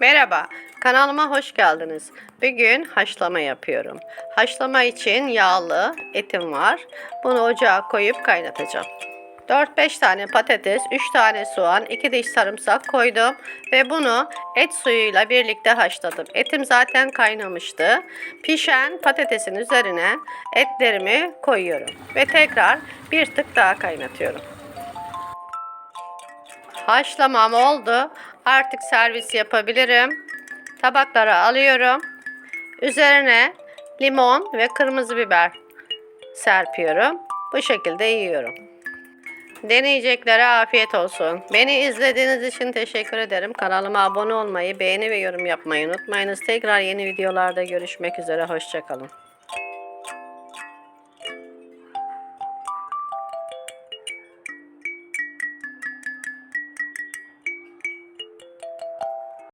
Merhaba, kanalıma hoş geldiniz. Bugün haşlama yapıyorum. Haşlama için yağlı etim var. Bunu ocağa koyup kaynatacağım. 4-5 tane patates, 3 tane soğan, 2 diş sarımsak koydum ve bunu et suyuyla birlikte haşladım. Etim zaten kaynamıştı. Pişen patatesin üzerine etlerimi koyuyorum ve tekrar bir tık daha kaynatıyorum. Haşlamam oldu. Artık servis yapabilirim. Tabaklara alıyorum. Üzerine limon ve kırmızı biber serpiyorum. Bu şekilde yiyorum. Deneyeceklere afiyet olsun. Beni izlediğiniz için teşekkür ederim. Kanalıma abone olmayı, beğeni ve yorum yapmayı unutmayınız. Tekrar yeni videolarda görüşmek üzere. Hoşçakalın.